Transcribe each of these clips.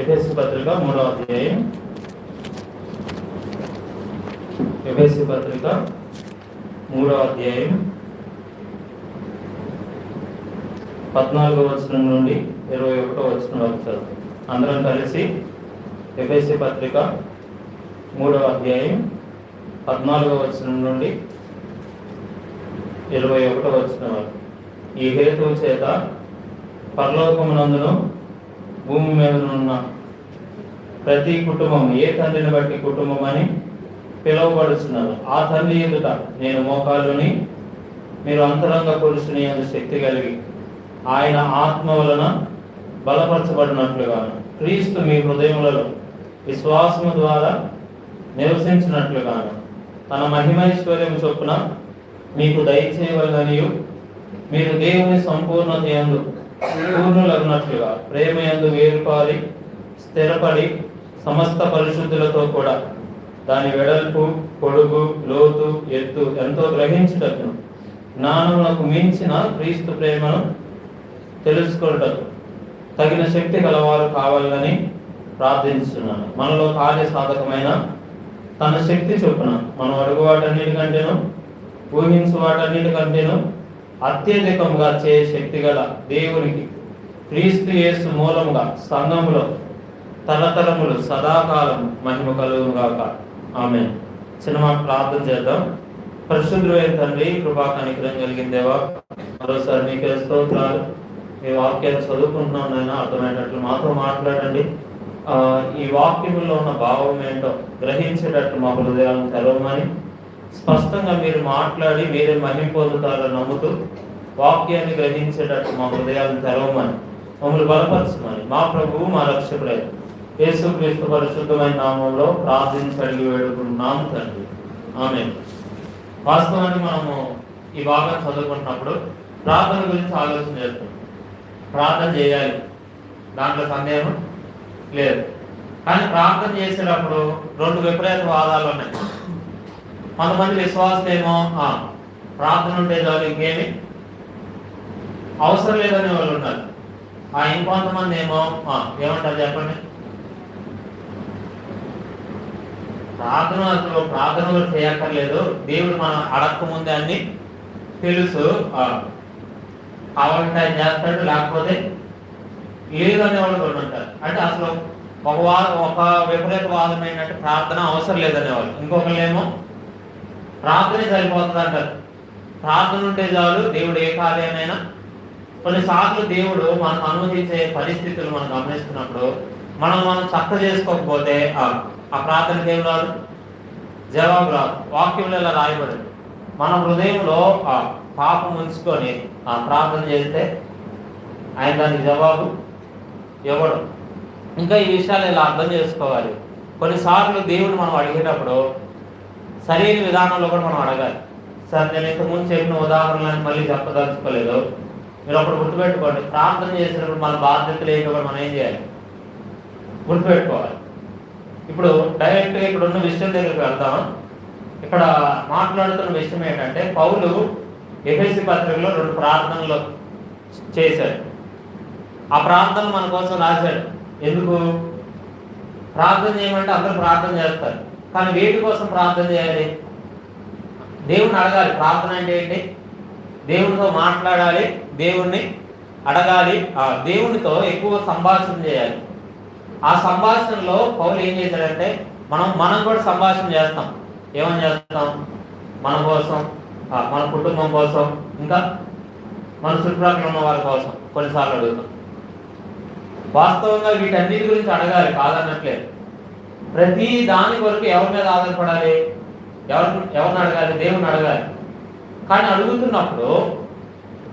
FSC పత్రిక మూడవ అధ్యాయం. ఎఫ్ఎస్సి పత్రిక మూడవ అధ్యాయం. పద్నాలుగో వచనం నుండి ఇరవై ఒకటో వచనం వరకు చదువు అందరం కలిసి ఎఫ్ఎస్సి పత్రిక మూడవ అధ్యాయం పద్నాలుగో వచనం నుండి ఇరవై ఒకటో వచనం వరకు. ఈ హేతువు చేత పరలోకమునందును భూమి మీద ఉన్న ప్రతి కుటుంబం ఏ తండ్రిని బట్టి కుటుంబం అని పిలువబడుతున్నారు ఆ తల్లి ఎదుట నేను మోకాళ్ళుని మీరు అంతరంగ పురుషుని శక్తి కలిగి ఆయన ఆత్మ వలన బలపరచబడినట్లుగాను క్రీస్తు మీ హృదయములలో విశ్వాసము ద్వారా నివసించినట్లుగాను తన మహిమైశ్వర్యం చొప్పున మీకు దయచేయవలనియు మీరు దేవుని సంపూర్ణత ఎందు పూర్ణులగినట్లుగా ప్రేమ యందు వేరుపారి స్థిరపడి సమస్త పరిశుద్ధులతో కూడా దాని వెడల్పు పొడుగు లోతు ఎత్తు ఎంతో గ్రహించుటకును. జ్ఞానములకు మించిన క్రీస్తు ప్రేమను తెలుసుకొనుటకు తగిన శక్తి గలవారు కావాలని ప్రార్థిస్తున్నాను మనలో కార్య సాధకమైన తన శక్తి చొప్పున మనం అడుగు వాటన్నిటికంటేను ఊహించు వాటన్నిటికంటేను అత్యధికంగా చే శక్తి గల దేవునికి క్రీస్తు యేసు మూలముగా సంఘములో తరతరములు సదాకాలం మహిమ కలుగుగాక ఆమె సినిమా ప్రార్థన చేద్దాం. పరిశుద్ధులైన తండ్రి కృపా కనికరం కలిగిందేవా మరోసారి మీకే స్తోత్రాలు. మీ వాక్యాన్ని చదువుకుంటున్నాం నాయన అర్థమయ్యేటట్లు మాతో మాట్లాడండి. ఈ వాక్యంలో ఉన్న భావం ఏంటో గ్రహించేటట్లు మా హృదయాలను తెరవమని స్పష్టంగా మీరు మాట్లాడి మీరే మహిమ పొందుతారని నమ్ముతూ వాక్యాన్ని గ్రహించేటట్టు మా హృదయాలను తెరవమని మమ్మల్ని బలపరచమని మా ప్రభువు మా రక్షకుడే యేసుక్రీస్తు పరిశుద్ధమైన నామంలో ప్రార్థించి అడిగి వేడుకుంటున్నాం తండ్రి. ఆమె వాస్తవాన్ని మనము ఈ భాగం చదువుకుంటున్నప్పుడు ప్రార్థన గురించి ఆలోచన చేస్తున్నాం ప్రార్థన చేయాలి. దాంట్లో సందేహం లేదు. కానీ ప్రార్థన చేసేటప్పుడు రెండు విపరీత వాదాలు ఉన్నాయి. కొంతమంది విశ్వాసతేమో ఆ, ప్రార్థన ఉంటే చాలు ఇంకేమి అవసరం లేదనే వాళ్ళు ఉన్నారు. ఆ ఇంకొంతమంది ఏమో ఏమంటారు చెప్పండి? ప్రార్థన అసలు ప్రార్థన చేయక్కర్లేదు. దేవుడు మనం అడక్క ముందే అన్ని తెలుసు. కావాలంటే ఆయన చేస్తాడు లేకపోతే లేదు అనే వాళ్ళు కూడా ఉంటారు. అంటే అసలు ఒక వారం ఒక విపరీత వాదమైనట్టు ప్రార్థన అవసరం లేదనే వాళ్ళు ఏమో ప్రార్థనే సరిపోతుంది అంటారు ప్రార్థన ఉంటే చాలు దేవుడు ఏ కార్యమైనా. కొన్నిసార్లు దేవుడు మనం అనుమతించే పరిస్థితులు మనం గమనిస్తున్నప్పుడు మనం మనం చక్క చేసుకోకపోతే ఆ ఆ దేవుడు రాదు? జవాబు రాదు. వాక్యంలో ఇలా రాయబడదు. మన హృదయంలో ఆ పాపం ఉంచుకొని ఆ ప్రార్థన చేస్తే ఆయన దానికి జవాబు ఇవ్వడం. ఇంకా ఈ విషయాలు ఇలా అర్థం చేసుకోవాలి. కొన్నిసార్లు దేవుడు మనం అడిగేటప్పుడు సరైన విధానంలో కూడా మనం అడగాలి. సార్ నేను ఇంతకుముందు చెప్పిన ఉదాహరణలను మళ్ళీ చెప్పదలుచుకోలేదు. మీరు అప్పుడు గుర్తుపెట్టుకోండి. ప్రార్థన చేసినప్పుడు మన బాధ్యతలు ఏంటో కూడా మనం ఏం చేయాలి? గుర్తుపెట్టుకోవాలి. ఇప్పుడు డైరెక్ట్గా ఇక్కడ ఉన్న విషయం దగ్గరికి వెళ్తాం ఇక్కడ మాట్లాడుతున్న విషయం ఏంటంటే పౌలు ఎఫ్ఎస్సి పత్రికలో రెండు ప్రార్థనలు చేశాడు. ఆ ప్రార్థనలు మన కోసం రాశాడు. ఎందుకు? ప్రార్థన చేయమంటే అందరూ ప్రార్థన చేస్తారు. కానీ వేటి కోసం ప్రార్థన చేయాలి. దేవుణ్ణి అడగాలి. ప్రార్థన అంటే ఏంటి? దేవునితో మాట్లాడాలి. దేవుణ్ణి అడగాలి. ఆ దేవునితో ఎక్కువ సంభాషణ చేయాలి. ఆ సంభాషణలో పౌలు ఏం చేశాడంటే మనం మనం కూడా సంభాషణ చేస్తాం. ఏమని చేస్తాం? మన కోసం మన కుటుంబం కోసం ఇంకా మన చుట్టుపక్కల ఉన్న వారి కోసం కొన్నిసార్లు అడుగుతాం. వాస్తవంగా వీటన్నిటి గురించి అడగాలి. కాదన్నట్లేదు ప్రతి దాని కొరకు ఎవరి మీద ఆధారపడాలి? ఎవరు ఎవరిని అడగాలి? దేవుని అడగాలి. కానీ అడుగుతున్నప్పుడు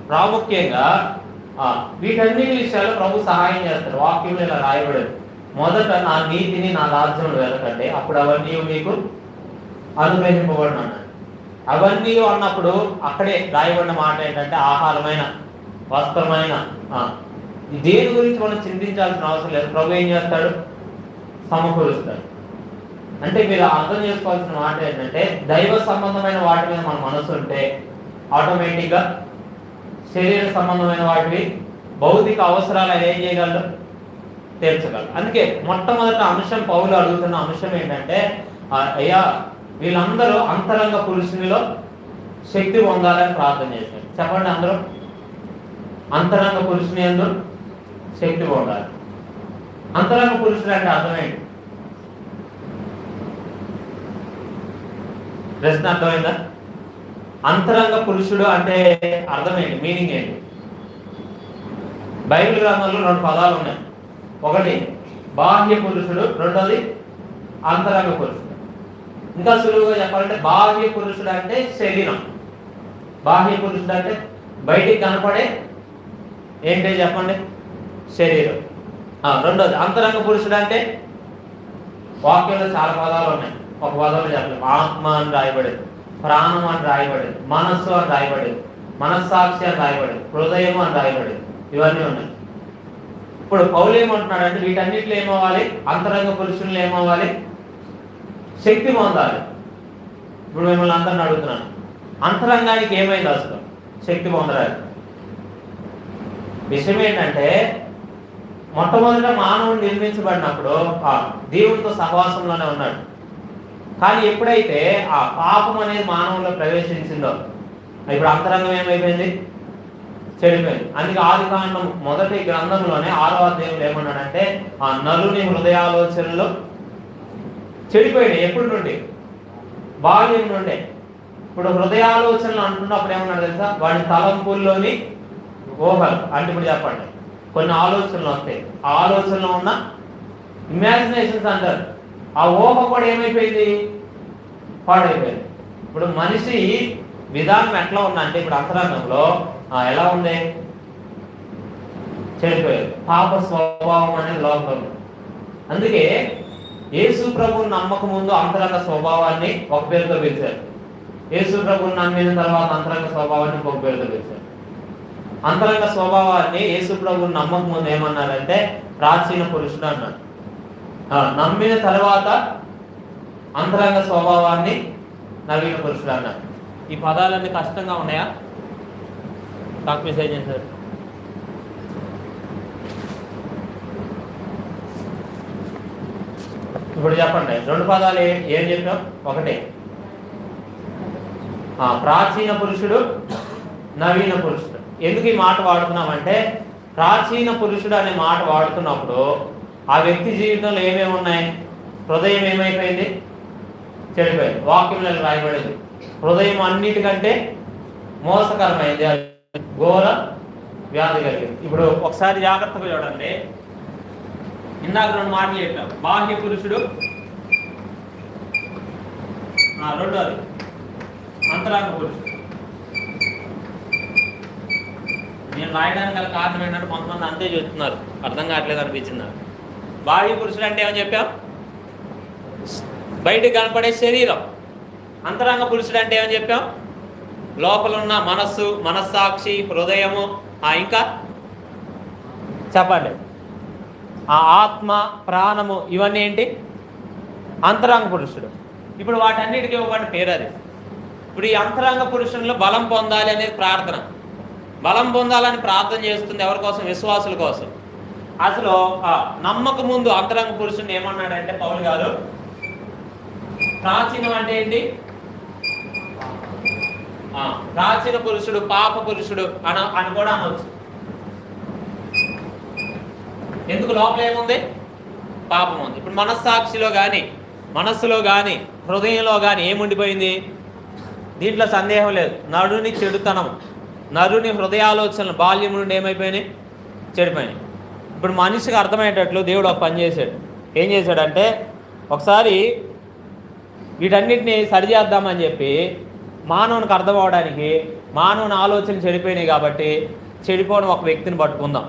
ప్రాముఖ్యంగా వీటన్ని వీటన్నిటి విషయాలు ప్రభు సహాయం చేస్తారు వాక్యంలో ఇలా రాయబడదు. మొదట నా నీతిని నా రాజ్యంలో వెళ్ళకండి అప్పుడు అవన్నీ మీకు అనుగ్రహింపబడిన అవన్నీ అన్నప్పుడు అక్కడే రాయబడిన మాట ఏంటంటే ఆహారమైన వస్త్రమైన దేని గురించి మనం చింతించాల్సిన అవసరం లేదు. ప్రభు ఏం చేస్తాడు? సమకూరుస్తాడు. అంటే మీరు అర్థం చేసుకోవాల్సిన మాట ఏంటంటే దైవ సంబంధమైన వాటి మీద మన మనసు ఉంటే ఆటోమేటిక్గా శరీర సంబంధమైన వాటివి భౌతిక అవసరాలు ఏం చేయగలరు? తీర్చగలరు. అందుకే మొట్టమొదటి అంశం పౌలు అడుగుతున్న అంశం ఏంటంటే అయ్యా వీళ్ళందరూ అంతరంగ పురుషునిలో శక్తి పొందాలని ప్రార్థన చేశారు. చెప్పండి అందరూ. అంతరంగ పురుషుని అందరూ శక్తి పొందాలి. అంతరంగ పురుషుడు అంటే అర్థమేంటి ప్రశ్న అర్థమైందా? అంతరంగ పురుషుడు అంటే అర్థమేంటి మీనింగ్ ఏంటి? బైబిల్ గ్రంథంలో రెండు పదాలు ఉన్నాయి. ఒకటి బాహ్య పురుషుడు రెండోది అంతరంగ పురుషుడు. ఇంకా సులువుగా చెప్పాలంటే బాహ్య పురుషుడు అంటే శరీరం. బాహ్య పురుషుడు అంటే బయటికి కనపడే ఏంటి చెప్పండి? శరీరం. రెండోది అంతరంగ పురుషుడు అంటే వాక్యంలో చాలా పదాలు ఉన్నాయి. ఒక పదంలో చెప్పలేదు ఆత్మ అని రాయబడేది. ప్రాణం అని రాయబడేది. మనస్సు అని రాయబడేది. మనస్సాక్షి అని రాయబడేది. హృదయం అని రాయబడేది. ఇవన్నీ ఉన్నాయి. ఇప్పుడు పౌలేమంటున్నాడంటే వీటన్నిటిలో ఏమవ్వాలి? అంతరంగ పురుషులు ఏమవ్వాలి? శక్తి పొందాలి. ఇప్పుడు మిమ్మల్ని అందరిని అడుగుతున్నాను. అంతరంగానికి ఏమైంది అసలు? శక్తి పొందడానికి. విషయం ఏంటంటే మొట్టమొదట మానవుడు నిర్మించబడినప్పుడు దేవుడితో సహవాసంలోనే ఉన్నాడు. కానీ ఎప్పుడైతే ఆ పాపం అనేది మానవుల్లో ప్రవేశించిందో ఇప్పుడు అంతరంగం ఏమైపోయింది? చెడిపోయింది. అందుకే ఆది కాండం మొదటి గ్రంథంలోనే ఆరవ దేవుడు ఏమన్నాడంటే ఆ నలుని హృదయాలోచనలు చెడిపోయినాయి. ఎప్పుడు నుండి? బాల్యం నుండే. ఇప్పుడు హృదయాలోచనలు అంటున్నప్పుడు ఏమన్నాడు తెలుసా? వాడి తలంపుల్లోని ఊహలు. అంటే ఇప్పుడు చెప్పండి. కొన్ని ఆలోచనలు వస్తాయి. ఆ ఆలోచనలో ఉన్న ఇమాజినేషన్స్ అంటారు. ఆ ఊహ కూడా ఏమైపోయింది? పాడైపోయింది. ఇప్పుడు మనిషి విధానం ఎట్లా ఉందంటే ఇప్పుడు అంతరంగంలో ఎలా ఉంది? చెడిపోయారు పాప స్వభావం అనేది లోపల అందుకే యేసు ప్రభు నమ్మక ముందు అంతరంగ స్వభావాన్ని ఒక పేరుతో పిలిచారు. యేసు ప్రభు నమ్మిన తర్వాత అంతరంగ స్వభావాన్ని ఇంకొక పేరుతో పిలిచారు. అంతరంగ స్వభావాన్ని యేసు ప్రభు నమ్మక ముందు ఏమన్నారంటే ప్రాచీన పురుషుడు అన్నారు నమ్మిన తర్వాత అంతరంగ స్వభావాన్ని నవీన పురుషుడు అన్నారు ఈ పదాలన్నీ కష్టంగా ఉన్నాయా? టాక్ మెసేజ్ సార్ ఇప్పుడు చెప్పండి రెండు పదాలు ఏ- చెప్పాం ఒకటి. ప్రాచీన పురుషుడు నవీన పురుషుడు. ఎందుకు ఈ మాట వాడుతున్నామంటే ప్రాచీన పురుషుడు అనే మాట వాడుతున్నప్పుడు ఆ వ్యక్తి జీవితంలో ఏమేమి ఉన్నాయి? హృదయం ఏమైపోయింది? చెడిపోయింది. వాక్యంలో రాయబడింది. హృదయం అన్నిటికంటే మోసకరమైంది ఘోర వ్యాధి కలిగింది. ఇప్పుడు ఒకసారి జాగ్రత్తగా చూడండి. ఇందాక రెండు మాటలు చెప్పాం. బాహ్య పురుషుడు రెండోది అంతరాంగ పురుషుడు. నేను రాయడానికి గల కారణం ఏంటంటే కొంతమంది అంతే చూస్తున్నారు అర్థం కావట్లేదు అనిపించింది నాకు. బాహ్య పురుషుడు అంటే ఏమని చెప్పాం? బయటికి కనపడే శరీరం. అంతరంగ పురుషుడు అంటే ఏమని చెప్పాం? లోపల ఉన్న మనస్సు మనస్సాక్షి హృదయము ఆ ఇంకా? చెప్పండి. ఆ ఆత్మ ప్రాణము ఇవన్నీ ఏంటి? అంతరంగ పురుషుడు. ఇప్పుడు వాటన్నిటికీ ఇవ్వబడిన పేరు అది. ఇప్పుడు ఈ అంతరంగ పురుషుల్లో బలం పొందాలి అనేది ప్రార్థన. బలం పొందాలని ప్రార్థన చేస్తుంది ఎవరి కోసం? విశ్వాసుల కోసం. అసలు నమ్మక ముందు అంతరంగ పురుషుని ఏమన్నాడంటే పౌలు గారు? ప్రాచీనం అంటే ఏంటి? ప్రాచీన పురుషుడు పాప పురుషుడు అన అని కూడా అనవచ్చు ఎందుకు లోపల ఏముంది? పాపం ఉంది. ఇప్పుడు మనస్సాక్షిలో కానీ మనస్సులో కానీ హృదయంలో కానీ ఏముండిపోయింది? దీంట్లో సందేహం లేదు. నరుని చెడుతనం నరుని హృదయాలోచనలు బాల్యం నుండి ఏమైపోయినాయి? చెడిపోయినాయి. ఇప్పుడు మనిషికి అర్థమయ్యేటట్లు దేవుడు ఒక పని చేశాడు. ఏం చేశాడంటే ఒకసారి వీటన్నిటిని సరిచేద్దామని చెప్పి మానవునికి అర్థం అవడానికి మానవుని ఆలోచనలు చెడిపోయినాయి కాబట్టి చెడిపోవడం ఒక వ్యక్తిని పట్టుకుందాం.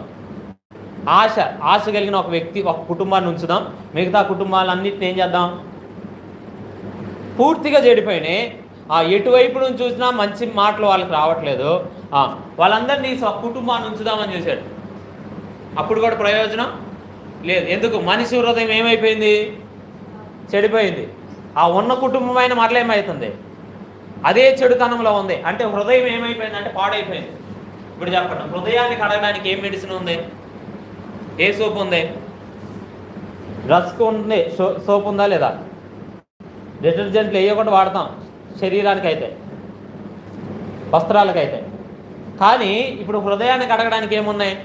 ఆశ ఆశ కలిగిన ఒక వ్యక్తి ఒక కుటుంబాన్ని ఉంచుదాం. మిగతా కుటుంబాలన్నింటిని ఏం చేద్దాం? పూర్తిగా చెడిపోయినాయి. ఆ ఎటువైపు నుంచి చూసినా మంచి మాటలు వాళ్ళకి రావట్లేదు. వాళ్ళందరినీ కుటుంబాన్ని ఉంచుదామని చూశాడు. అప్పుడు కూడా ప్రయోజనం లేదు. ఎందుకు? మనిషి హృదయం ఏమైపోయింది? చెడిపోయింది. ఆ ఉన్న కుటుంబమైన మరల ఏమవుతుంది అదే చెడుతనంలో ఉంది. అంటే హృదయం ఏమైపోయింది అంటే పాడైపోయింది. ఇప్పుడు చెప్పండి. హృదయాన్ని కడగడానికి ఏం మెడిసిన్ ఉంది? ఏ సోప్ ఉంది? రస్క్ ఉంది. సో సోప్ ఉందా లేదా? డిటర్జెంట్లు వేయకుండా వాడతాం. శరీరానికి అయితే వస్త్రాలకైతే. కానీ ఇప్పుడు హృదయాన్ని కడగడానికి ఏమున్నాయి?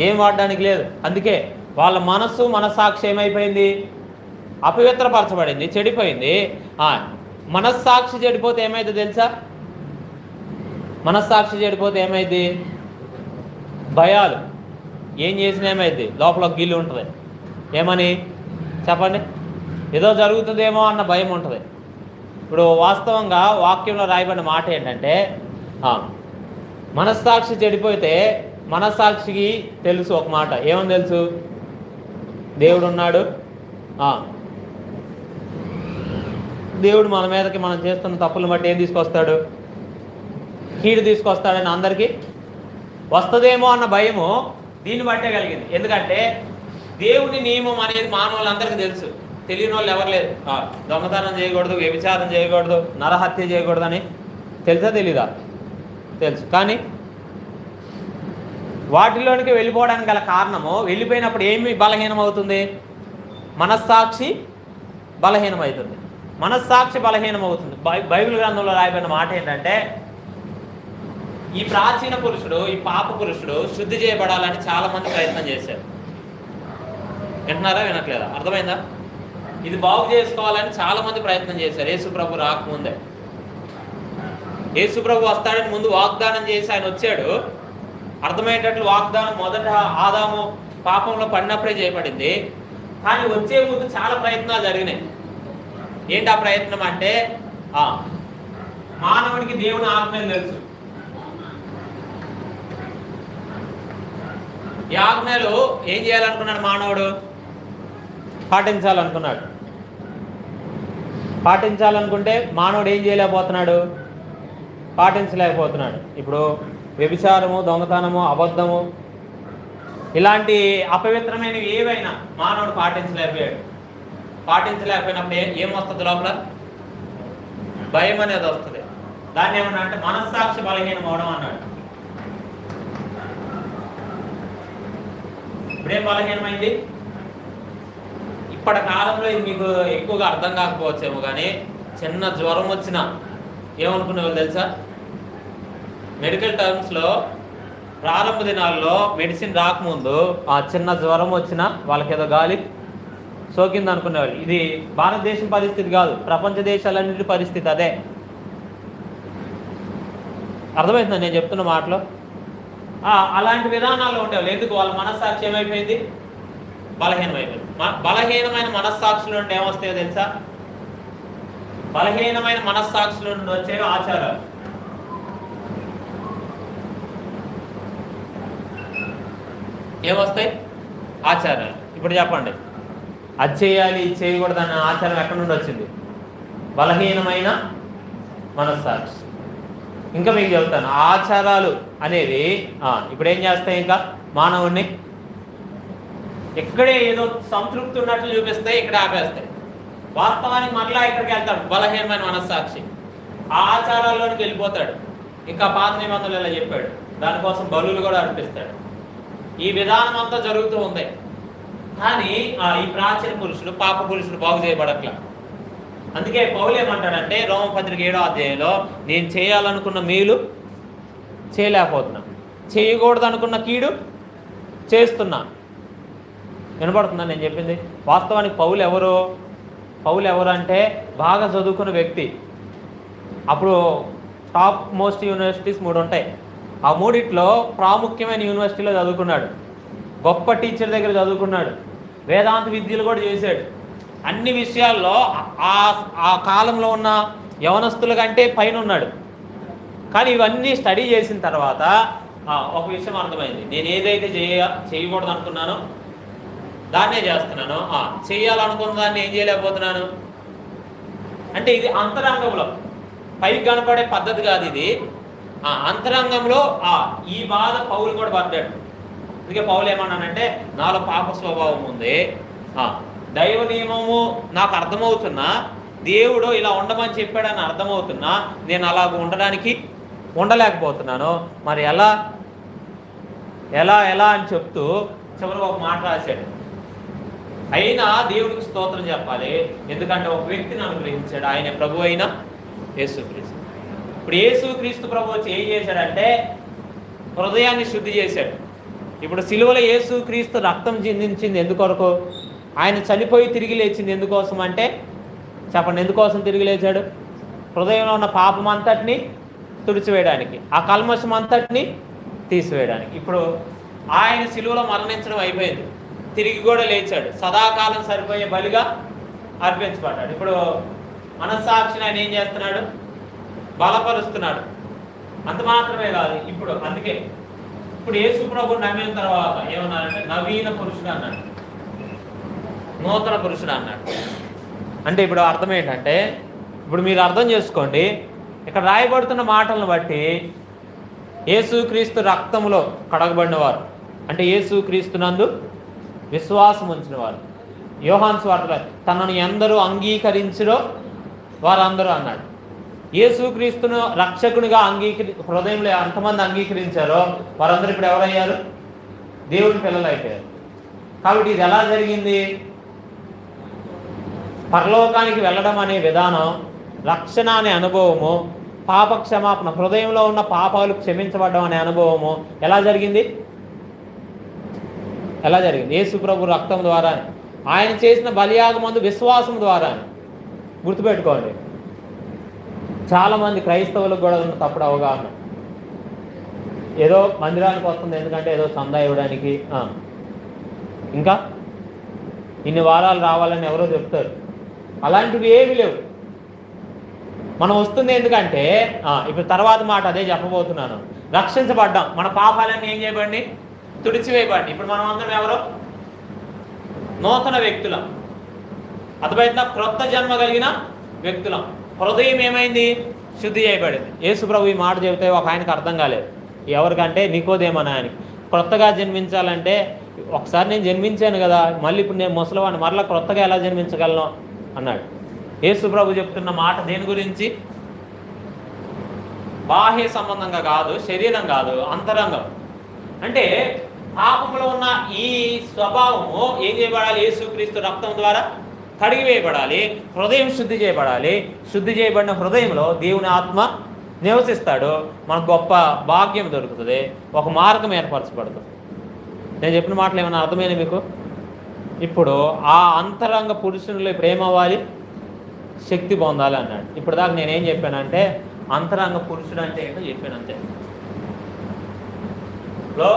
ఏం వాడడానికి లేదు. అందుకే వాళ్ళ మనస్సు మనస్సాక్షి ఏమైపోయింది? అపవిత్రపరచబడింది చెడిపోయింది. మనస్సాక్షి చెడిపోతే ఏమైంది తెలుసా? మనస్సాక్షి చెడిపోతే ఏమైంది? భయాలు. ఏం చేసినా ఏమైంది? లోపల గిల్లు ఉంటుంది. ఏమని? చెప్పండి. ఏదో జరుగుతుందేమో అన్న భయం ఉంటుంది. ఇప్పుడు వాస్తవంగా వాక్యంలో రాయబడిన మాట ఏంటంటే మనస్సాక్షి చెడిపోతే మనస్సాక్షికి తెలుసు ఒక మాట. ఏమని తెలుసు? దేవుడు ఉన్నాడు దేవుడు మన మీదకి మనం చేస్తున్న తప్పులను బట్టి ఏం తీసుకొస్తాడు? కీడు తీసుకొస్తాడని అందరికీ వస్తుందేమో అన్న భయము దీన్ని బట్టే కలిగింది. ఎందుకంటే దేవుని నియమం అనేది మానవులందరికీ తెలుసు. తెలియని వాళ్ళు ఎవరు లేరు. దొంగతనం చేయకూడదు వ్యభిచారం చేయకూడదు నరహత్య చేయకూడదని తెలుసా తెలీదా? తెలుసు. కానీ వాటిలోనికి వెళ్ళిపోవడానికి గల కారణము వెళ్ళిపోయినప్పుడు ఏమి బలహీనం అవుతుంది మనస్సాక్షి బలహీనమవుతుంది. మనస్సాక్షి బలహీనం అవుతుంది బై బైబిల్ గ్రంథంలో రాయబడిన మాట ఏంటంటే ఈ ప్రాచీన పురుషుడు ఈ పాప పురుషుడు శుద్ధి చేయబడాలని చాలామంది ప్రయత్నం చేశారు. వింటున్నారా? వినట్లేదా? అర్థమైందా? ఇది బాగు చేసుకోవాలని చాలామంది ప్రయత్నం చేశారు. యేసుప్రభు రాకముందే. యేసుప్రభు వస్తాడని ముందు వాగ్దానం చేసి ఆయన వచ్చాడు. అర్థమయ్యేటట్లు వాగ్దానం మొదట ఆదాము పాపంలో పడినప్పుడే చేయబడింది. కానీ వచ్చే ముందు చాలా ప్రయత్నాలు జరిగినాయి. ఏంటి ఆ ప్రయత్నం అంటే ఆ, మానవునికి దేవుని ఆజ్ఞలు తెలుసు? ఈ ఆజ్ఞలు ఏం చేయాలనుకున్నాడు మానవుడు? పాటించాలనుకున్నాడు. పాటించాలనుకుంటే మానవుడు ఏం చేయలేకపోతున్నాడు? పాటించలేకపోతున్నాడు. ఇప్పుడు వ్యభిచారము దొంగతనము అబద్ధము. ఇలాంటి అపవిత్రమైనవి ఏవైనా మానవుడు పాటించలేకపోయాడు. పాటించలేకపోయినప్పుడు ఏమొస్తుంది లోపల? భయం అనేది వస్తుంది. దాన్ని ఏమన్నా అంటే మనస్సాక్షి బలహీనం అవడం అన్నాడు. ఇప్పుడేం బలహీనమైంది? ఇప్పటి కాలంలో ఇది మీకు ఎక్కువగా అర్థం కాకపోవచ్చేమో కానీ చిన్న జ్వరం వచ్చినా ఏమనుకునే వాళ్ళు తెలుసా? మెడికల్ టర్మ్స్లో ప్రారంభ దినాల్లో మెడిసిన్ రాకముందు ఆ చిన్న జ్వరం వచ్చినా వాళ్ళకి ఏదో గాలి సోకింది అనుకునేవాళ్ళు. ఇది భారతదేశం పరిస్థితి కాదు. ప్రపంచ దేశాలన్నింటి పరిస్థితి అదే. అర్థమవుతుందా నేను చెప్తున్న మాటలో? అలాంటి విధానాలు ఉండేవాళ్ళు. ఎందుకు? వాళ్ళ మనస్సాక్షి ఏమైపోయింది? బలహీనమైపోయింది. బలహీనమైన మనస్సాక్షుల నుండి ఏమొస్తాయో తెలుసా? బలహీనమైన మనస్సాక్షుల నుండి వచ్చేవి ఆచారాలు. ఏమొస్తాయి? ఆచారాలు. ఇప్పుడు చెప్పండి. అది చేయాలి ఇది చేయకూడదు అనే ఆచారం ఎక్కడి నుండి వచ్చింది? బలహీనమైన మనస్సాక్షి. ఇంకా మీకు చెబుతాను ఆచారాలు అనేవి ఇప్పుడు ఏం చేస్తాయి ఇంకా? మానవుణ్ణి ఇక్కడే ఏదో సంతృప్తి ఉన్నట్లు చూపిస్తాయి ఇక్కడ ఆపేస్తాయి. వాస్తవానికి మరలా ఇక్కడికి వెళ్తాడు బలహీనమైన మనస్సాక్షి. ఆ ఆచారాల్లోనికి వెళ్ళిపోతాడు. ఇంకా పాత నిబంధనలు ఇలా చెప్పాడు? దానికోసం బలులు కూడా అర్పిస్తాడు. ఈ విధానం అంతా జరుగుతూ ఉంది. కానీ ఈ ప్రాచీన పురుషుడు పాప పురుషుడు బాగు చేయబడట్ల. అందుకే పౌలు ఏమంటాడంటే రోమపత్రిక ఏడో అధ్యాయంలో నేను చేయాలనుకున్న మేలు చేయలేకపోతున్నా. చేయకూడదు అనుకున్న కీడు చేస్తున్నా. వినపడుతుందా నేను చెప్పింది? వాస్తవానికి పౌలు ఎవరు? పౌలు ఎవరు అంటే బాగా చదువుకున్న వ్యక్తి. అప్పుడు టాప్ మోస్ట్ యూనివర్సిటీస్ మూడు ఉంటాయి. ఆ మూడిట్లో ప్రాముఖ్యమైన యూనివర్సిటీలో చదువుకున్నాడు. గొప్ప టీచర్ దగ్గర చదువుకున్నాడు. వేదాంత విద్యలు కూడా చేశాడు. అన్ని విషయాల్లో ఆ ఆ కాలంలో ఉన్న యవనస్తుల కంటే పైన ఉన్నాడు కానీ ఇవన్నీ స్టడీ చేసిన తర్వాత ఒక విషయం అర్థమైంది. నేను ఏదైతే చేయ చేయకూడదు అనుకున్నానో దాన్నే చేస్తున్నాను. చేయాలనుకున్న దాన్ని ఏం చేయలేకపోతున్నాను? అంటే ఇది అంతరంగంలో పైకి కనపడే పద్ధతి కాదు ఇది. ఆ అంతరంగంలో ఆ ఈ బాధ పౌలు కూడా పడ్డాడు. అందుకే పౌలు ఏమన్నానంటే నాలో పాప స్వభావం ఉంది. ఆ దైవ నియమము నాకు అర్థమవుతున్నా దేవుడు ఇలా ఉండమని చెప్పాడని అర్థమవుతున్నా నేను అలాగ ఉండడానికి ఉండలేకపోతున్నాను. మరి ఎలా? ఎలా ఎలా అని చెప్తూ చివరికి ఒక మాట రాశాడు. అయినా దేవుడికి స్తోత్రం చెప్పాలి. ఎందుకంటే ఒక వ్యక్తిని అనుగ్రహించాడు. ఆయన ప్రభు అయిన యేసుక్రీస్తు. ఇప్పుడు యేసుక్రీస్తు ప్రభు వచ్చి ఏం చేశాడంటే హృదయాన్ని శుద్ధి చేశాడు. ఇప్పుడు సిలువలో యేసుక్రీస్తు రక్తం చిందించింది ఎందుకొరకు? ఆయన చనిపోయి తిరిగి లేచింది ఎందుకోసం అంటే? చెప్పండి ఎందుకోసం తిరిగి లేచాడు? హృదయంలో ఉన్న పాపం అంతటిని తుడిచివేయడానికి ఆ కల్మషం అంతటిని తీసివేయడానికి. ఇప్పుడు ఆయన సిలువలో మరణించడం అయిపోయింది. తిరిగి కూడా లేచాడు. సదాకాలం సరిపోయే బలిగా అర్పించబడ్డాడు. ఇప్పుడు మనస్సాక్షిని ఆయన ఏం చేస్తున్నాడు? బలపరుస్తున్నాడు. అంత మాత్రమే కాదు ఇప్పుడు అందుకే. ఇప్పుడు యేసు ప్రభు నమ్మిన తర్వాత ఏమన్నారంటే నవీన పురుషుడు అన్నాడు. నూతన పురుషుడు అన్నాడు. అంటే ఇప్పుడు అర్థం ఏంటంటే ఇప్పుడు మీరు అర్థం చేసుకోండి ఇక్కడ రాయబడుతున్న మాటలను బట్టి యేసుక్రీస్తు రక్తంలో కడగబడినవారు. అంటే ఏసుక్రీస్తు నందు విశ్వాసం ఉంచిన వారు యోహాన్ తనను ఎందరూ అంగీకరించిరో వారందరూ అన్నాడు. యేసుక్రీస్తును రక్షకునిగా అంగీకరి హృదయంలో ఎంతమంది అంగీకరించారో వారందరూ ఇప్పుడు ఎవరయ్యారు? దేవుని పిల్లలు అయిపోయారు. కాబట్టి ఇది ఎలా జరిగింది? పరలోకానికి వెళ్ళడం అనే విధానం రక్షణ అనే అనుభవము పాప క్షమాపణ హృదయంలో ఉన్న పాపాలు క్షమించబడడం అనే అనుభవము ఎలా జరిగింది? ఎలా జరిగింది? యేసు ప్రభు రక్తం ద్వారా ఆయన చేసిన బలియాగం మందు విశ్వాసం ద్వారా గుర్తుపెట్టుకోండి. చాలామంది క్రైస్తవులకు కూడా ఉన్న తప్పుడు అవగాహన. ఏదో మందిరానికి వస్తుంది ఎందుకంటే ఏదో సందా ఇవ్వడానికి. ఇంకా? ఇన్ని వారాలు రావాలని ఎవరో చెప్తారు. అలాంటివి ఏమీ లేవు. మనం వస్తుంది ఎందుకంటే ఇప్పుడు తర్వాత మాట అదే చెప్పబోతున్నాను. రక్షించబడ్డాం. మన పాపాలన్నీ ఏం చేయబడి తుడిచివేయబడి ఇప్పుడు మనం అందరం ఎవరు? నూతన వ్యక్తులం. అర్థమైందా? క్రొత్త జన్మ కలిగిన వ్యక్తులం. హృదయం ఏమైంది? శుద్ధి చేయబడింది. యేసుప్రభు ఈ మాట చెబితే ఒక ఆయనకు అర్థం కాలేదు. ఎవరికంటే నీకోదేమని ఆయనకి. క్రొత్తగా జన్మించాలంటే ఒకసారి నేను జన్మించాను కదా మళ్ళీ ఇప్పుడు నేను ముసలివాడిని మరలా క్రొత్తగా ఎలా జన్మించగలను? అన్నాడు. యేసుప్రభు చెప్తున్న మాట దేని గురించి? బాహ్య సంబంధంగా కాదు శరీరం కాదు అంతరంగం. అంటే పాపంలో ఉన్న ఈ స్వభావము ఏం చేయబడాలి? యేసుక్రీస్తు రక్తం ద్వారా కడిగివేయబడాలి హృదయం శుద్ధి చేయబడాలి. శుద్ధి చేయబడిన హృదయంలో దేవుని ఆత్మ నివసిస్తాడు. మనకు గొప్ప భాగ్యం దొరుకుతుంది. ఒక మార్గం ఏర్పరచబడుతుంది. నేను చెప్పిన మాటలు ఏమైనా అర్థమైన మీకు? ఇప్పుడు ఆ అంతరంగ పురుషునిలో ఇప్పుడు ఏమవ్వాలి? శక్తి పొందాలి అన్నాడు. ఇప్పుడు దాకా నేనేం చెప్పానంటే అంతరంగ పురుషుడు అంటే ఏంటో చెప్పాను అంతే. లో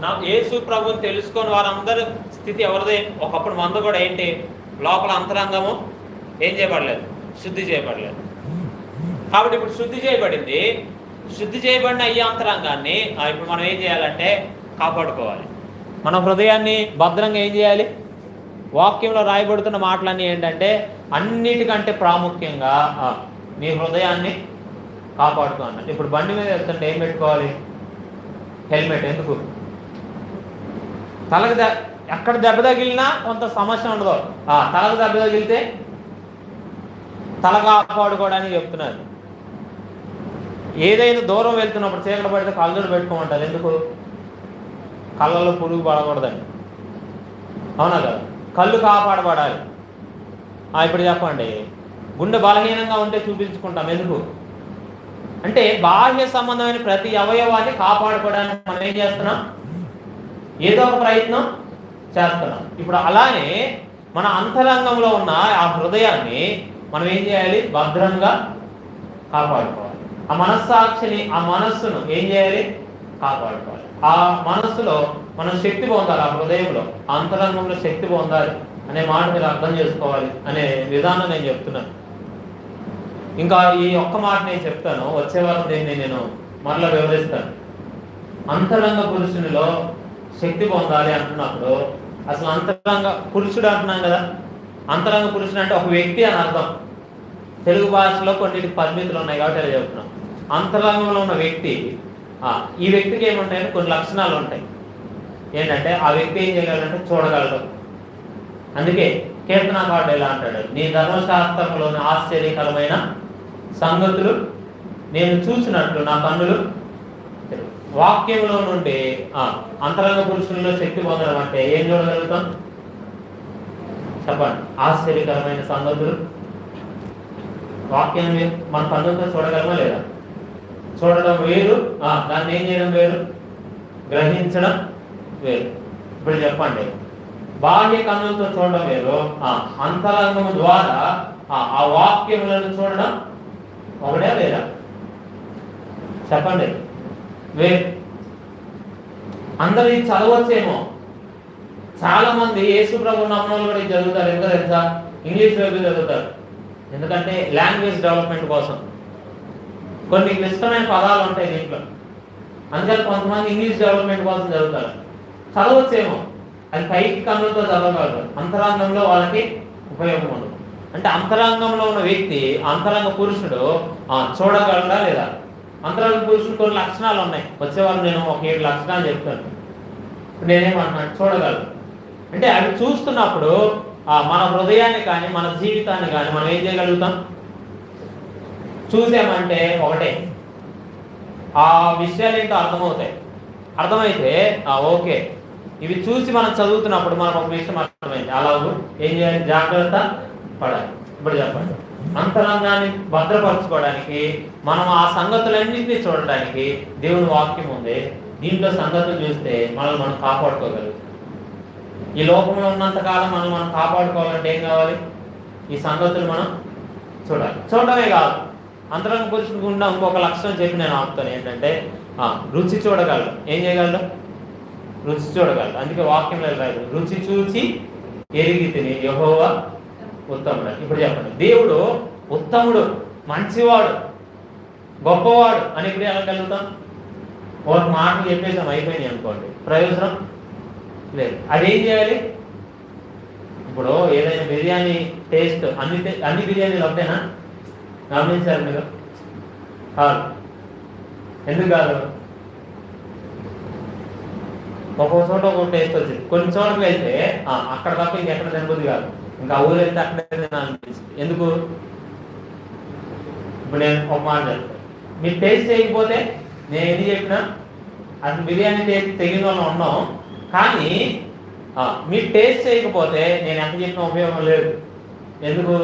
నా యేసు ప్రభుని తెలుసుకొని వారందరి స్థితి ఎవరిదే? ఒకప్పుడు మంద కూడా ఏంటి? లోపల అంతరంగము ఏం చేయబడలేదు? శుద్ధి చేయబడలేదు. కాబట్టి ఇప్పుడు శుద్ధి చేయబడింది. శుద్ధి చేయబడిన ఈ అంతరంగాన్ని ఇప్పుడు మనం ఏం చేయాలంటే కాపాడుకోవాలి. మన హృదయాన్ని భద్రంగా ఏం చేయాలి? వాక్యంలో రాయబడుతున్న మాటలన్నీ ఏంటంటే అన్నిటికంటే ప్రాముఖ్యంగా మీ హృదయాన్ని కాపాడుకోవాలి. ఇప్పుడు బండి మీద వెళ్తుంటే ఏం పెట్టుకోవాలి? హెల్మెట్. ఎందుకు? తలకు ఎక్కడ దెబ్బ తగిలినా కొంత సమస్య ఉండదు. ఆ, తలకు దెబ్బ తగిలితే తల కాపాడుకోవడానికి చెప్తున్నారు. ఏదైనా దూరం వెళ్తున్నప్పుడు చీకటి పడితే కళ్ళజోడు పెట్టుకోమంటారు. ఎందుకు? కళ్ళలో పురుగు పడకూడదని. అవునా కదా? కళ్ళు కాపాడబడాలి. ఆ, ఇప్పుడు చెప్పండి. గుండె బలహీనంగా ఉంటే చూపించుకుంటాం. ఎందుకు? అంటే బాహ్య సంబంధమైన ప్రతి అవయవాన్ని కాపాడుకోవడానికి మనం ఏం చేస్తున్నాం? ఏదో ఒక ప్రయత్నం చేస్తున్నాం. ఇప్పుడు అలానే మన అంతరంగంలో ఉన్న ఆ హృదయాన్ని మనం ఏం చేయాలి? భద్రంగా కాపాడుకోవాలి. ఆ మనస్సాక్షిని ఆ మనస్సును ఏం చేయాలి? కాపాడుకోవాలి. ఆ మనస్సులో మనం శక్తి పొందాలి ఆ హృదయంలో. ఆ అంతరంగంలో శక్తి పొందాలి అనే మాట మీరు అర్థం చేసుకోవాలి అనే విధానం నేను చెప్తున్నాను. ఇంకా ఈ ఒక్క మాట నేను చెప్తాను. వచ్చే వారం దీన్ని నేను మరలా వివరిస్తాను. అంతరంగ పురుషునిలో శక్తి పొందాలి అంటున్నప్పుడు అసలు అంతరంగ పురుషుడు అంటున్నాం కదా. అంతరంగ పురుషుడు అంటే ఒక వ్యక్తి అని అర్థం. తెలుగు భాషలో కొన్ని పరిమితులు ఉన్నాయి కాబట్టి అలా చెప్తున్నాం. అంతరంగంలో ఉన్న వ్యక్తి ఈ వ్యక్తికి ఏముంటాయంటే కొన్ని లక్షణాలు ఉంటాయి. ఏంటంటే ఆ వ్యక్తి ఏం చేయగలడంటే చూడగలడు. అందుకే కీర్తనాకారుడు ఎలా అంటాడు? నీ ధర్మశాస్త్రంలోని ఆశ్చర్యకరమైన సంగతులు నేను చూసినట్లు నా కన్నులు వాక్యంలో నుండి అంతరంగ పురుషుల్లో శక్తి పొందడం అంటే ఏం చూడగలుగుతాం? చెప్పండి. ఆశ్చర్యకరమైన సంగతులు. వాక్యం మన కన్నుతో చూడగలమా లేదా? చూడడం వేరు దాన్ని ఏం చేయడం వేరు? గ్రహించడం వేరు. ఇప్పుడు చెప్పండి. బాహ్య కన్నులతో చూడడం వేరు అంతరంగం ద్వారా ఆ, ఆ వాక్యములను చూడడం ఒకటే లేదా? చెప్పండి. వే. అందరూ ఇది చదవచ్చేమో. చాలా మంది యేసు ప్రభు నామంలో కూడా ఇది చదువుతారు ఎందుకు తెలుసా? ఇంగ్లీష్ బైబిల్ చదువుతారు ఎందుకంటే లాంగ్వేజ్ డెవలప్మెంట్ కోసం. కొన్ని క్లిష్టమైన పదాలు ఉంటాయి దీంట్లో. అందుకని కొంతమంది ఇంగ్లీష్ డెవలప్మెంట్ కోసం చదువుతారు చదవచ్చేమో. అది పైకి కన్నులతో చదవగలరు. అంతరంగంలో వాళ్ళకి ఉపయోగం ఉండదు. అంటే అంతరంగంలో ఉన్న వ్యక్తి అంతరంగ పురుషుడు చూడగలడా లేదా? అంతరాలు పురుషులు కొన్ని లక్షణాలు ఉన్నాయి. వచ్చేవాళ్ళు నేను ఒక ఏడు లక్షణాలు చెప్తాను. ఇప్పుడు నేనేమంటున్నాను చూడగలను. అంటే అవి చూస్తున్నప్పుడు ఆ, మన హృదయాన్ని కానీ మన జీవితాన్ని కానీ మనం ఏం చేయగలుగుతాం? చూసామంటే ఒకటే. ఆ విషయాలు ఏంటో అర్థమవుతాయి. అర్థమైతే ఆ, ఓకే. ఇవి చూసి మనం చదువుతున్నప్పుడు మనం ఒక విషయం అర్థమైంది. అలా ఏం చేయాలి? జాగ్రత్త పడాలి. ఇప్పుడు చెప్పండి. అంతరంగాన్ని భద్రపరచుకోవడానికి మనం ఆ సంగతులన్నింటినీ చూడడానికి దేవుని వాక్యం ఉంది. దీంట్లో సంగతులు చూస్తే మనల్ని మనం కాపాడుకోగలుగుతాం ఈ లోకంలో ఉన్నంత కాలం మనం మనం కాపాడుకోవాలంటే ఏం కావాలి? ఈ సంగతులు మనం చూడాలి. చూడడమే కాదు. అంతరంగ పురుషుడు గుండా ఇంకొక లక్షణం చెప్పి నేను ఆపుతాను. ఏంటంటే రుచి చూడగలడు ఏం చేయగలడు రుచి చూడగలడు అందుకే వాక్యం రాదు రుచి చూచి ఎరిగి తిని యహోవా ఉత్తముడు ఇప్పుడు చెప్పండి. దేవుడు ఉత్తముడు మంచివాడు గొప్పవాడు అని ఇప్పుడు ఎలా కలుగుతాం? ఒక మాటలు చెప్పేసాం అయిపోయినాయి అనుకోండి. ప్రయోజనం లేదు. అదేం చేయాలి? ఇప్పుడు ఏదైనా బిర్యానీ టేస్ట్ అన్ని అన్ని బిర్యానీలు ఒకటేనా? గమనించారు మీరు? కాదు ఎందుకు కాదు ఒక్కొక్క చోట ఒక్కొక్క టేస్ట్ వచ్చింది. కొన్ని చోట్లకి వెళ్తే అక్కడ తప్ప ఇంకెక్కడ తినబుద్ది కాదు. ఇంకా ఆ ఊరు వెళ్తే అక్కడే అనిపిస్తుంది ఎందుకు? ఇప్పుడు నేను ఒక మాట మీరు టేస్ట్ చేయకపోతే నేను ఎన్ని చెప్పినా అసలు బిర్యానీ టేస్ట్ తెగిన వాళ్ళు ఉన్నాం. కానీ మీరు టేస్ట్ చేయకపోతే నేను ఎంత చెప్పిన ఉపయోగం లేదు. ఎందుకు?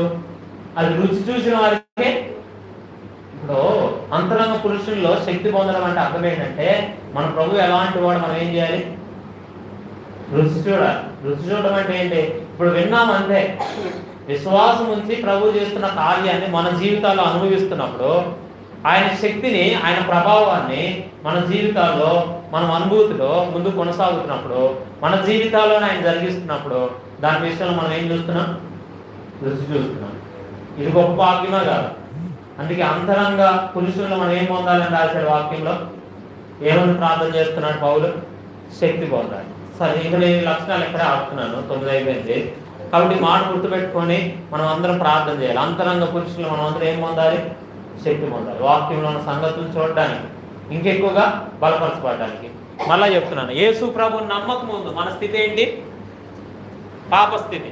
అది రుచి చూసిన వారికే. ఇప్పుడు అంతరంగ పురుషుల్లో శక్తి పొందడం అంటే అర్థం ఏంటంటే మన ప్రభు ఎలాంటి వాడు మనం ఏం చేయాలి? రుచి చూడాలి రుచి చూడడం అంటే ఏంటి? ఇప్పుడు విన్నాం అంతే. విశ్వాసం ఉంచి ప్రభు చేస్తున్న కార్యాన్ని మన జీవితాల్లో అనుభవిస్తున్నప్పుడు ఆయన శక్తిని ఆయన ప్రభావాన్ని మన జీవితాల్లో మనం అనుభూతిలో ముందు కొనసాగుతున్నప్పుడు మన జీవితాల్లోనే ఆయన జరిగిస్తున్నప్పుడు దాని విషయంలో మనం ఏం చూస్తున్నాం? రుచి చూస్తున్నాం. ఇది గొప్ప వాక్యమే కాదు. అందుకే అంతరంగ పురుషుల్లో మనం ఏం పొందాలని రాశాడు వాక్యంలో? ఏమని ప్రార్థన చేస్తున్నాడు పౌలు? శక్తి పొందాలి. సరే ఇంకా నేను లక్షణాలు ఇక్కడే ఆడుతున్నాను తొమ్మిది అయిపోయింది. కాబట్టి మాట గుర్తుపెట్టుకొని మనం అందరం ప్రార్థన చేయాలి. అంతరంగ పురుషులు మనం అందరం ఏం పొందాలి? శక్తి పొందాలి. వాక్యంలో ఉన్న సంగతులు చూడడానికి ఇంకెక్కువగా బలపరచబడడానికి. మళ్ళా చెప్తున్నాను యేసు ప్రభు నమ్మక ముందు మన స్థితి ఏంటి? పాప స్థితి.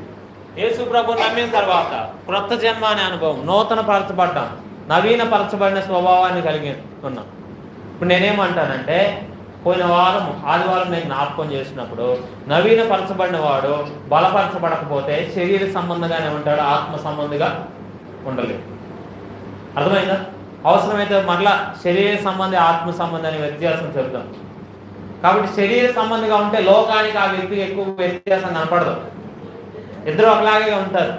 యేసు ప్రభు నమ్మిన తర్వాత క్రొత్త జన్మ అనే అనుభవం నూతన పరచబడ్డాం నవీన పరచబడిన స్వభావాన్ని కలిగి ఉన్నాం. ఇప్పుడు నేనేమంటానంటే పోయిన వారం ఆదివారం నేను జ్ఞాపకం చేసినప్పుడు నవీనపరచబడిన వాడు బలపరచబడకపోతే శరీర సంబంధంగానే ఉంటాడు ఆత్మ సంబంధిగా ఉండలేదు అర్థమైందా? అవసరమైతే మరలా శరీర సంబంధి ఆత్మ సంబంధి అనే వ్యత్యాసం చెబుతాం. కాబట్టి శరీర సంబంధిగా ఉంటే లోకానికి ఆ వ్యక్తికి ఎక్కువ వ్యత్యాసం కనపడదు. ఇద్దరు ఒకలాగే ఉంటారు.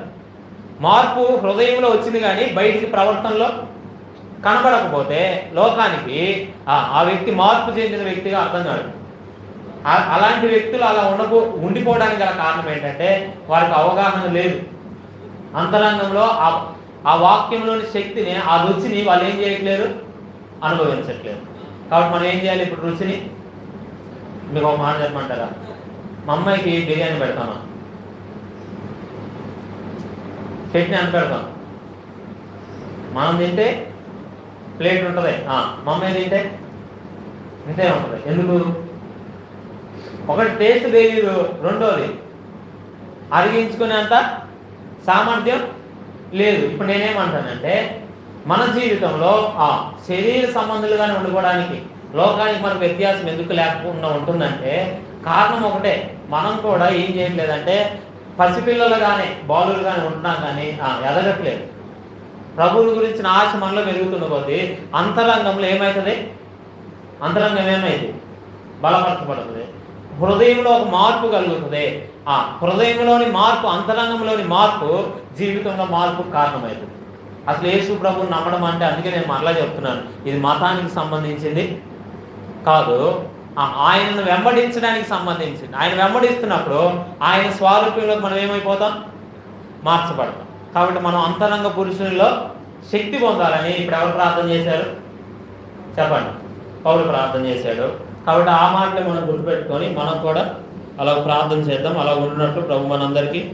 మార్పు హృదయంలో వచ్చింది కానీ బయటికి ప్రవర్తనలో కనబడకపోతే లోకానికి ఆ వ్యక్తి మార్పు చెందిన వ్యక్తిగా అర్థం కాదు. అలాంటి వ్యక్తులు అలా ఉండబో ఉండిపోవడానికి గల కారణం ఏంటంటే వారికి అవగాహన లేదు. అంతరంగంలో ఆ ఆ వాక్యంలోని శక్తిని ఆ రుచిని వాళ్ళు ఏం చేయట్లేరు? అనుభవించట్లేదు. కాబట్టి మనం ఏం చేయాలి ఇప్పుడు రుచిని? మీకు ఒక మాట చెప్పమంటారా? మా అమ్మాయికి బిర్యానీ పెడతామా? చట్నీ అని పెడతాం. మనం తింటే ప్లేట్ ఉంటుంది. ఆ, మా తింటే? ఇంతే ఉంటుంది. ఎందుకు? ఒకటి టేస్ట్ తెలియదు. రెండోది అరిగించుకునేంత సామర్థ్యం లేదు. ఇప్పుడు నేనేమంటానంటే మన జీవితంలో ఆ శరీర సంబంధులుగానే ఉండుకోవడానికి లోకానికి మనకు వ్యత్యాసం ఎందుకు లేకుండా ఉంటుందంటే కారణం ఒకటే. మనం కూడా ఏం చేయట్లేదంటే పసిపిల్లలు కానీ బాలులు కానీ ఉంటున్నాం కానీ ఎదగట్లేదు. ప్రభువుని గురించిన ఆశ మనలో పెరుగుతున్న కొద్దీ అంతరంగంలో ఏమవుతుంది అంతరంగం ఏమైంది? బలపరచబడుతుంది. హృదయంలో ఒక మార్పు కలుగుతుంది. ఆ హృదయంలోని మార్పు అంతరంగంలోని మార్పు జీవితంలో మార్పు కారణమవుతుంది. అసలు యేసు ప్రభువుని నమ్మడం అంటే అందుకే నేను మరలా చెప్తున్నాను. ఇది మతానికి సంబంధించింది కాదు. ఆయనను వెంబడించడానికి సంబంధించింది. ఆయన వెంబడిస్తున్నప్పుడు ఆయన స్వారూప్యంలోకి మనం ఏమైపోతాం? మార్చబడతాం. కాబట్టి మనం అంతరంగ పురుషునిలో శక్తి పొందాలని ఇప్పుడు ఎవరు ప్రార్థన చేశారు? చెప్పండి. పౌరుడు ప్రార్థన చేశాడు. కాబట్టి ఆ మాటలు మనం గుర్తుపెట్టుకొని మనం కూడా అలా ప్రార్థన చేద్దాం. అలా ఉన్నట్టు ప్రభు మనందరికీ